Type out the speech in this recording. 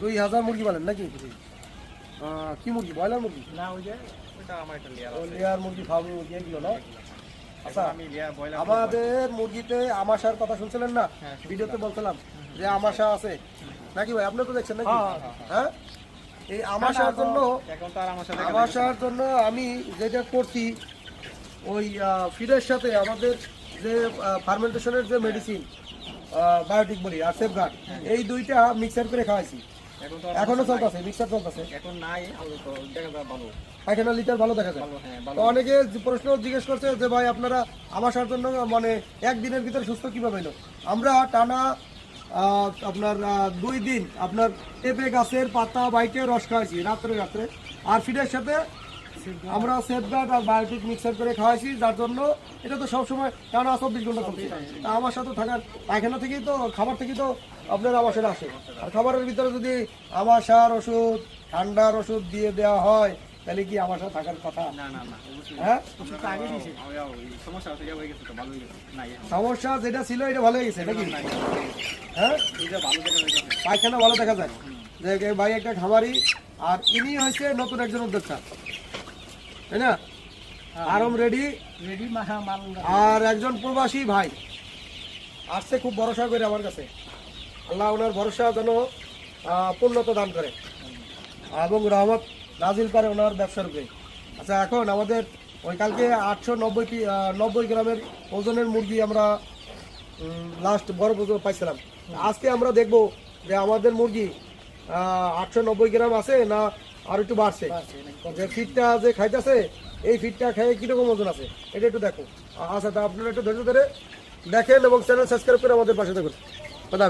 দুই হাজার মুরগি পালেন নাকি? কি মুরগি? ব্রয়লার মুরগি? না ওই যে ওটা আমার একটা লেয়ার লেয়ার মুরগি ফার্মি মুরগি এগুলো না? আচ্ছা আমাদের মুরগিতে আমাশার কথা শুনছিলেন না? হ্যাঁ, ভিডিওতে বলছিলাম যে আমাশা আছে। নাকি ভাই আপনি তো দেখছেন নাকি? হ্যাঁ, হ্যাঁ, হ্যাঁ। এই আমাশার জন্য আমাশার জন্য আমি যেটা করছি ওই ফিডের সাথে আমাদের যে ফার্মেন্টেশনের যে মেডিসিন বায়োটিক বলি আর সেফগার্ড এই দুইটা মিক্সার করে খাওয়াইছি। এখন চলতেছে মিক্সার চলতেছে। এখন নাই দেখা যায় ভালো। পায়খানা লিটার ভালো দেখা যায়। হ্যাঁ তো অনেকে প্রশ্ন জিজ্ঞেস করছে যে ভাই আপনারা আবাসার জন্য মানে একদিনের ভিতরে সুস্থ কীভাবে হলো আমরা টানা আপনার দুই দিন আপনার পেঁপে গাছের পাতা বাইটে রস খাওয়াইছি রাত্রে রাত্রে। আর ফিডের সাথে আমরা সেফগার্ড আর বায়োটিক মিক্সার করে খাওয়াইছি যার জন্য এটা তো সবসময় টানা চব্বিশ ঘণ্টা চলছে। তা আমার সাথে থাকার পায়খানা থেকেই তো খাবার থেকেই তো আপনার আমাশার আসে। আর খাবারের ভিতরে যদি আমাশার ওষুধ ঠান্ডার ওষুধ দিয়ে দেওয়া হয় তাহলে কি আমাশা থাকার কথা? হ্যাঁ? আমরা সমস্যা যেটা ছিল এটা ভালো হয়ে গেছে নাকি? হ্যাঁ পায়খানা ভালো দেখা যায়। যে ভাই একটা খাবারই আর ইনি হয়েছে নতুন একজন উদ্যোক্তা। তাই না? আরম রেডি রেডি আর একজন প্রবাসী ভাই আসছে খুব ভরসা করে আমার কাছে। আল্লাহ ওনার ভরসা যেন পূর্ণতা দান করে। এবং রহমত নাজিল করে ওনার ব্যবসার উপরে। আচ্ছা এখন আমাদের ওই কালকে আটশো নব্বই নব্বই গ্রামের ওজনের মুরগি আমরা লাস্ট বড় পর্যন্ত পাইছিলাম। আজকে আমরা দেখব যে আমাদের মুরগি আটশো নব্বই গ্রাম আছে না আর একটু বাড়ছে। যে ফিটটা যে খাইতেছে, এই ফিটটা খেয়ে কীরকম ওজন আছে, এটা একটু দেখো। আচ্ছা তা আপনারা একটু ধৈর্য ধরে দেখেন এবং চ্যানেল সাবস্ক্রাইব করে আমাদের পাশে দেখুন কথা